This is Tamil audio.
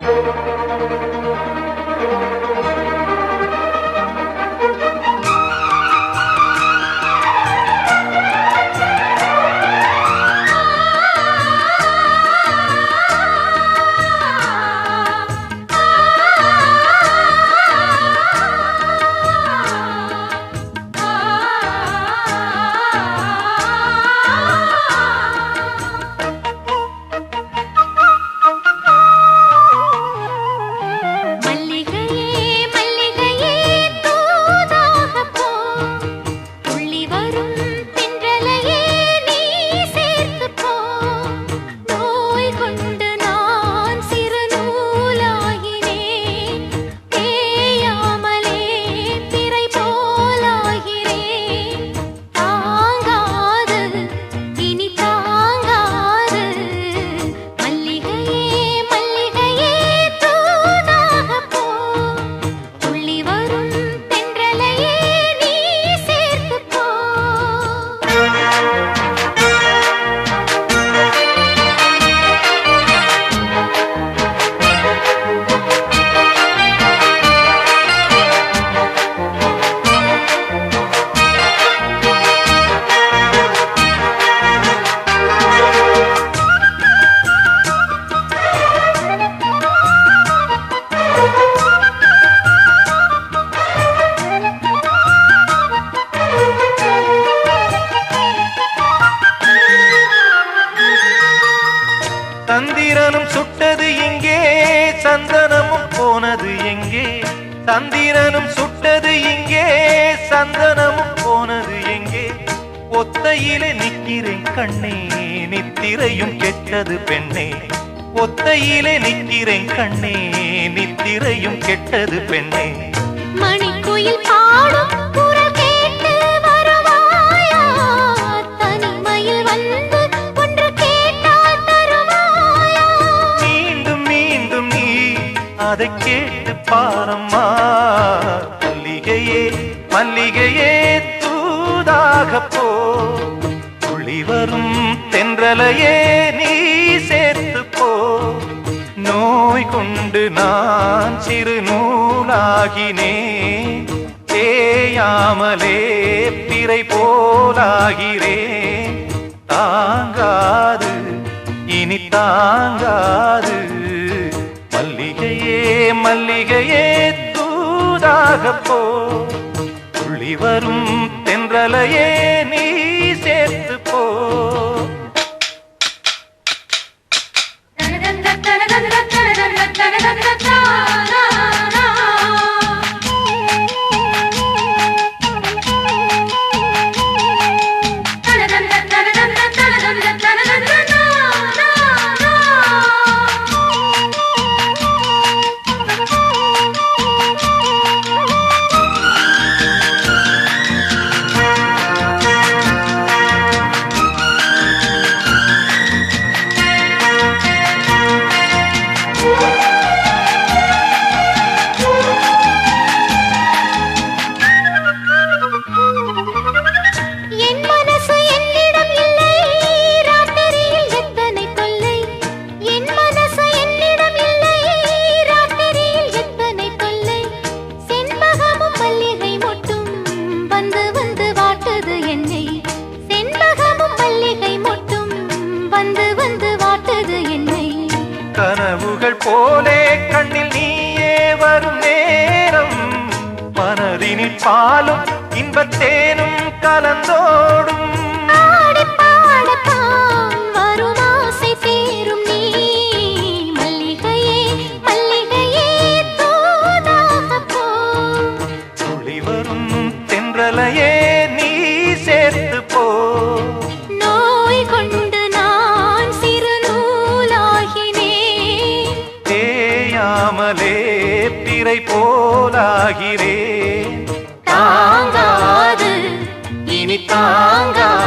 மல்லிகையே சந்தனமும் போனது எங்கே? சந்திரனும் சுட்டது இங்கே. சந்தனமும் போனது எங்கே? ஒத்தையிலே நிற்கிறேன் கண்ணே நித்திரையும் கெட்டது பெண்ணே. ஒத்தையிலே நிற்கிறேன் கண்ணே நித்திரையும் கெட்டது பெண்ணே. மணிக்குயில் பாடும் அதை கேட்டு பாரம்மா. மல்லிகையே மல்லிகையே தூதாக போ. துளி வரும் தென்றலையே நீ சேர்த்து போ. நோய் கொண்டு நான் சிறு நூலாகினே தேயாமலே பிறை போலாகிறேன். தாங்காது இனி தாங்காது. மல்லிகையே தூதாக போ. துள்ளி வரும் தென்றலையே நீ கனவுகள் போலே கண்ணில் நீயே வரும் நேரம். மனதினில் பாலும் இன்பத்தேனும் கலந்தோ பிறை போலாகிறேன். தாங்காது. இனி மல்லிகையே